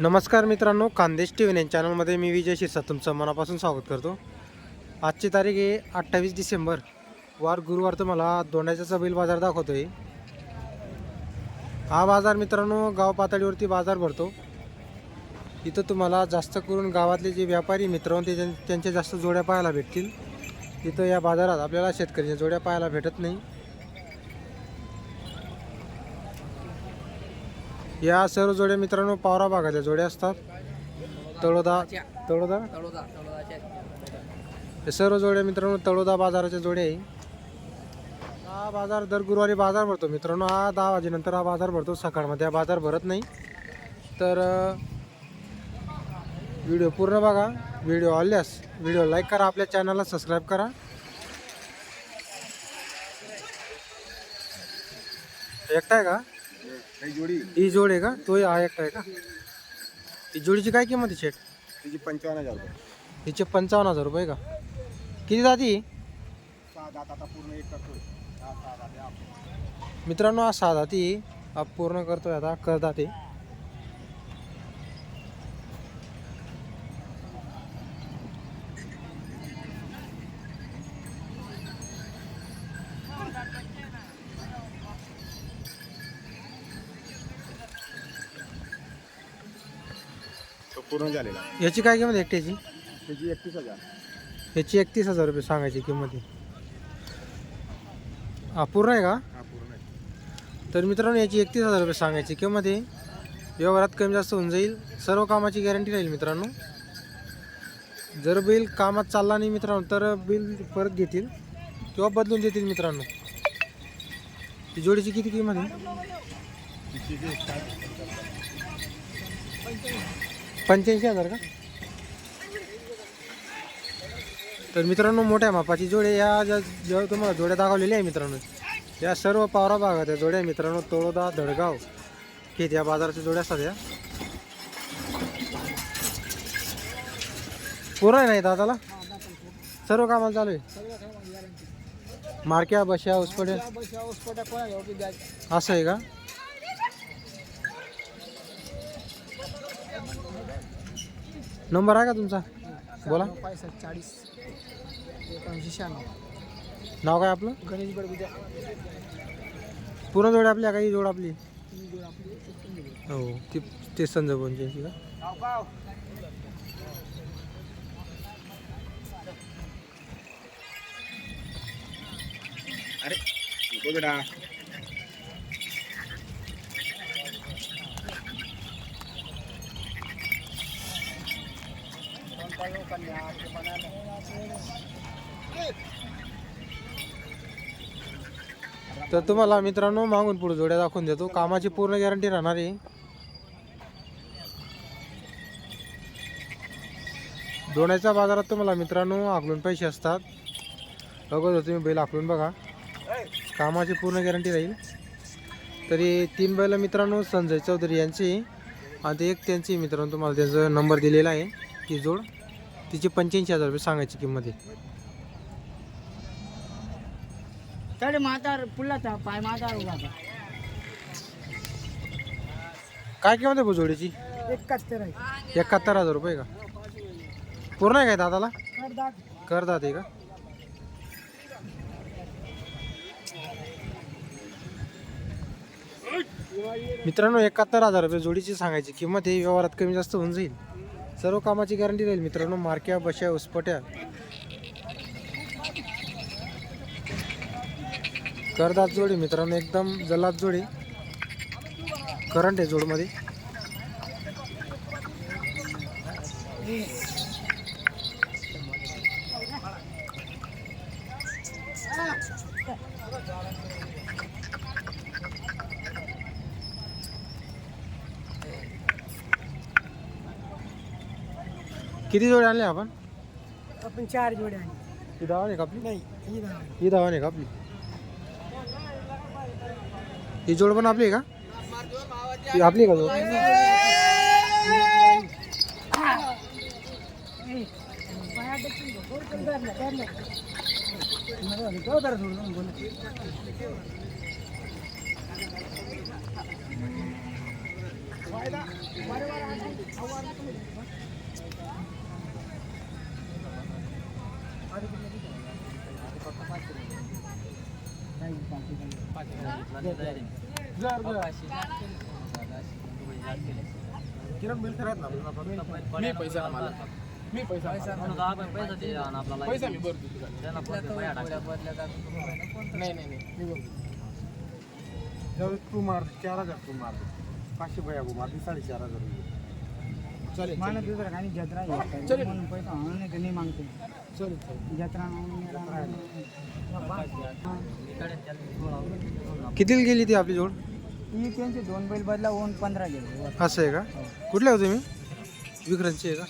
नमस्कार मित्रांनो Khandesh T V चॅनलमध्ये मी विजय शिरसा तुमचं मनापासून स्वागत करतो. आजची तारीख आहे अठ्ठावीस डिसेंबर. वार गुरुवार तुम्हाला दोंडाच्याचा बैल बाजार दाखवतो आहे हा बाजार मित्रांनो गाव पातळीवरती बाजार भरतो. इथं तुम्हाला जास्त करून गावातले जे व्यापारी मित्र ते त्यांच्या जास्त जोड्या पाहायला भेटतील. इथं या बाजारात आपल्याला शेतकऱ्यांच्या जोड्या पाहायला भेटत नाही. या सर्व जोड्या मित्रांनो पावरा भागाच्या जोड्या असतात. तळोदा तळोदा? हे सर्व जोड्या मित्रांनो तळोदा बाजाराच्या जोड्या आहे. हा बाजार दर गुरुवारी बाजार भरतो मित्रांनो. हा दहा वाजेनंतर हा बाजार भरतो. सकाळमध्ये हा बाजार भरत नाही. तर व्हिडिओ पूर्ण बघा. व्हिडिओ आवडल्यास व्हिडिओ लाईक करा. आपल्या चॅनलला सबस्क्राईब करा. एकटा आहे का? ही जोडी ही जोड आहे का? तो हा एकटा आहे का? ही जोडीची काय किंमत आहे शेट तिची पंचावन्न हजार रुपये. हिचे पंचावन्न हजार रुपये का? किती जाती? सहा दात आता पूर्ण एक करतो सहा सहा दात आहे आपले. मित्रांनो हा सहा जाती. हा पूर्ण करतोय आता करदाते. पूर्ण झालेला. याची काय किंमत आहे एकट्याची त्याची एकतीस हजार. याची एकतीस हजार रुपये सांगायची किंमत आहे. हा पूर्ण आहे का? हा पूर्ण आहे. तर मित्रांनो याची एकतीस हजार रुपये सांगायची किंमत आहे. व्यवहारात कमी जास्त होऊन जाईल. सर्व कामाची गॅरंटी राहील मित्रांनो. जर बिल कामात चालला नाही मित्रांनो तर बिल परत घेतील किंवा बदलून देतील मित्रांनो. ही जोडीची किती किंमत आहे? तिची जे सात- पंच्याऐंशी हजार का? तर मित्रांनो मोठ्या मापाची जोडे या ज्या जेव्हा तुम्हाला जोड्या दाखवलेल्या आहे मित्रांनो या सर्व पावरा भागात या जोड्या मित्रांनो तळोदा धडगाव खेत या बाजाराच्या जोड्या असतात या. आहे नाही दादाला? सर्व कामाला चालू आहे? मार्क्या बशा उसपड्या? असं आहे का? नंबर आहे का तुमचा? बोला. चाळीस एकोणऐंशी शहाण्णव नाव काय आपलं? गणेश बडगुद्या पूर्ण जोड आपली आहे का? ही जोड आपली. हो ती ते संजय पंच्याऐंशी का? अरे तर तुम्हाला मित्रांनो मागून पुढे जोड्या दाखवून देतो. कामाची पूर्ण गॅरंटी राहणार आहे. दोण्याच्या बाजारात तुम्हाला मित्रांनो आकलून पैसे असतात. बघत तुम्ही बैल आकलून बघा. कामाची पूर्ण गॅरंटी राहील. तरी तीन बैल मित्रांनो संजय चौधरी यांची आणि एक त्यांची मित्रांनो तुम्हाला त्यांचा नंबर दिलेला आहे. ती जोड. तिची पंच्याऐंशी हजार रुपये सांगायची किंमत आहे. तडे म्हातार पुल्ला था पाय म्हातार उभा था काय किंमत आहे भाऊ जोडीची एकाहत्तर आहे. एकाहत्तर हजार रुपये का? पूर्ण आहे काय दादाला? करदात. करतात आहे का? मित्रांनो एकाहत्तर हजार रुपये जोडीची सांगायची किंमत ही व्यवहारात कमी जास्त होऊन जाईल. सर्व कामाची गॅरंटी राहील मित्रांनो. मार्क्या बशा उसपट्या. करदात जोडी मित्रांनो एकदम जलात जोडी. करंट आहे जोडमध्ये. किती जोडे आणले आपण? आपण चार जोड्या आहे ही धावा आहे का आपली? नाही ही दहा ही धावा आहे का आपली. ही जोड पण आपली आहे का? ही आपली आहे का जोड? किरण बिल खराब ना मी पैसा मला मी पैसा पैसा मी भरतो नाही नाही नाही. मी भरतो. ज्यावेळेस तू मार चार हजार तू मार पाचशे भया गो मारली साडेचार हजार रुपये. चालेल माना दुसरा काही जत्रा आहे. चलेल. म्हणून पैसा आणून ते नाही मागते. चालेल चालेल. जत्रा आणून कितीला गेली ती आपली जोड? ही त्यांचे दोन बैल बदला होऊन पंधरा गेले. असं आहे का? हो. तुम्ही? विक्रांतचे आहे का?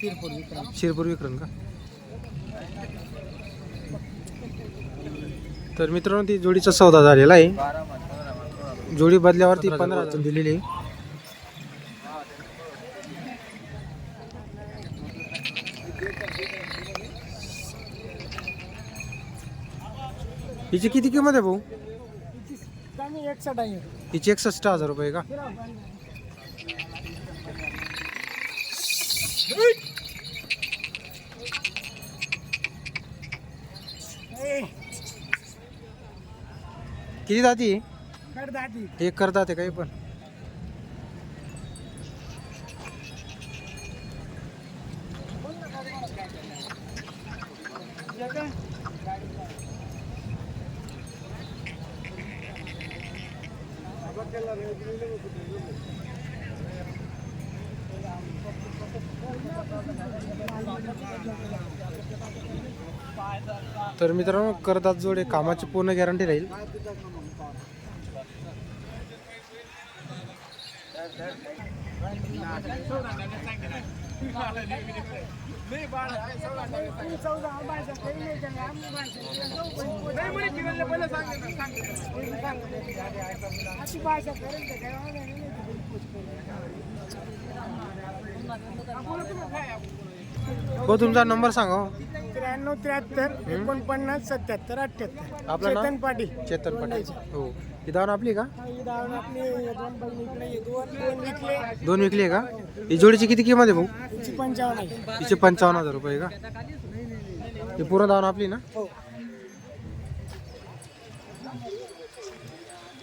शिरपूर विक्रम. शिरपूर विक्रांत का? तर मित्रांनो ती जोडीचा सौदा झालेला आहे. जोडी बदल्यावरती पंधरा हजार दिलेली आहे. हिची किती किंमत आहे भाऊ? आहे. हिची एकसष्ट हजार रुपये का? किती जाती दाटी एक करतात काही पण. तर मित्रांनो करतात जोडे कामाची पूर्ण गॅरंटी राहील. हो तुमचा नंबर सांगा हो. त्र्याण्णव त्र्याहत्तर एकोणपन्नास सत्याहत्तर अठ्ठ्याहत्तर आपलं नाव? चेतन पाटील चेतन पाटील हो ही दावण आपली का? ही आपली दोन बैल इकडे दोन दोन विकले दोन विकली का? ही जोडीची किती किंमत आहे भाऊ? हिची पंचावन्न आहे. पंचावन्न हज़ार रुपये का? ही पूर्ण दावण आपली ना? हो.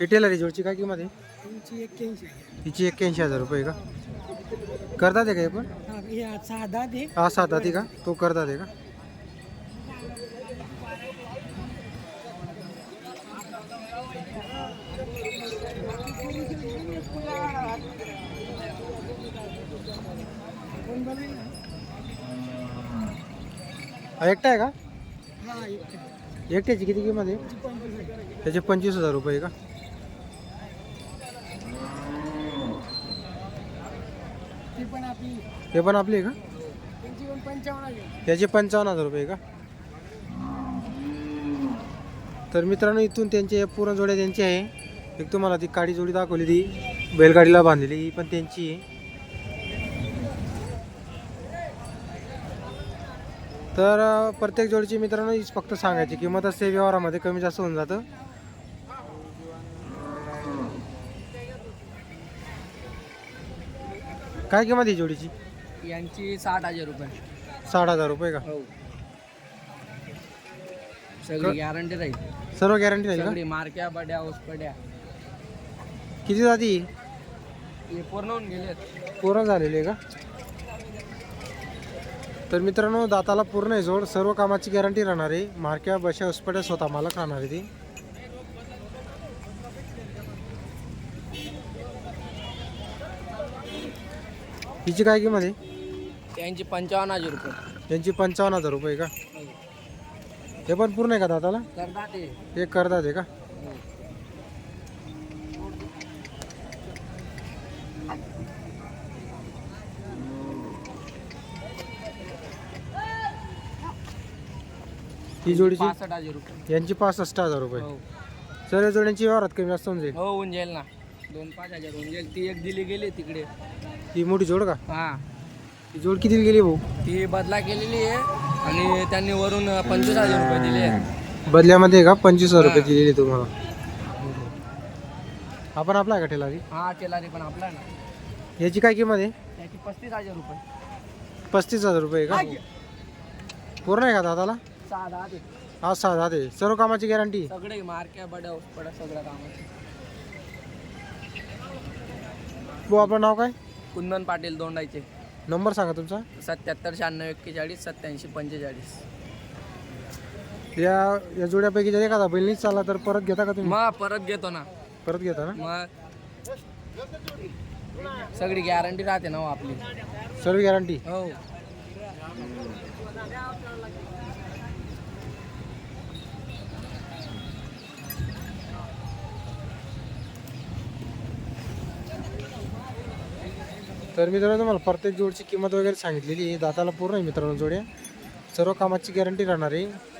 ही टेलर आहे जोडची काय किंमत आहे? हिची एक्क्याऐंशी हिची एक्क्याऐंशी हज़ार रुपये का? करतात आहे का हे पण? हा, हे हा सात का? तो करतात आहे का? हा एकटा आहे का? हा. एकट्याची किती किंमत आहे. त्याचे पंचवीस हजार रुपये का? ती पण आपली. आहे का? त्यांची पंचावन्न हजार रुपये का? तर मित्रांनो इथून त्यांचे हे पूर्ण जोड्या त्यांची आहे. एक तुम्हाला ती काडी जोडी दाखवली ती बैलगाडीला बांधलेली ही पण त्यांची आहे. तर प्रत्येक जोडीची मित्रांनो हीच फक्त सांगायची किंमत असते व्यवहारामध्ये कमी जास्त होऊन जातं. काय किंमत आहे जोडीची? यांची साठ हजार रुपये. साठ हजार रुपये का? हो. सगळी गॅरंटी राहील. सर्व गॅरंटी राहील का? सगळी मारक्या पड्या. किती जाती? हे पूर्ण होऊन गेलेत पूर्ण झालेली आहे का? तर मित्रांनो दाताला पूर्ण आहे जोड. सर्व कामाची गॅरंटी राहणार आहे. मारक्या बशा उसपट्या स्वतः मालक राहणार आहे ती. हिची काय किंमत आहे? त्यांची पंचावन्न हजार रुपये. यांची पंचावन्न हजार रुपये का? हे पण पूर्ण आहे का दाताला? ते हे करतात आहे का? ही जोडीची? पासष्ट हजार रुपये. यांची पासष्ट हजार रुपये. हो. सर्व जोड्यांची व्यवहारात कमी जास्त होऊन जाईल? हो होऊन जाईल ना. दोन पाच हजार होऊन जाईल. ती एक दिली गेली तिकडे. ही मोठी जोड का? हा. ही जोड किती गेली भाऊ? ती बदला केलेली आहे. आणि त्यांनी वरून पंचवीस हजार रुपये दिले. बदल्यामध्ये का? पंचवीस हजार रुपये दिलेली तुम्हाला? आपण आपला आहे का ठेला हा टेलारी पण आपला आहे ना. याची काय किंमत आहे? त्याची पस्तीस हजार रुपये. पस्तीस हजार रुपये का? पूर्ण आहे का दादाला? सहा दहा ते हा सहा दहा ते सर्व कामाची गॅरंटी? सगळे मारक्या बड्या पडा सगळ्या कामाचे. भाऊ आपलं नाव काय? कुंदन पाटील दोंडायचे नंबर सांगा तुमचा. सत्याहत्तर शहाण्णव एक्केचाळीस सत्याऐंशी पंचेचाळीस. या या जोड्यापैकी जर एखादा बैल नाही चालला तर परत घेता का तुम्ही? मग परत घेतो ना. परत घेता ना? मग सगळी गॅरंटी राहते ना हो आपली. सर्व गॅरंटी हो. तर मित्रांनो तुम्हाला प्रत्येक जोडची किंमत वगैरे सांगितलेली आहे. दाताला पूर्ण आहे मित्रांनो जोड्या. सर्व कामाची गॅरंटी राहणार आहे.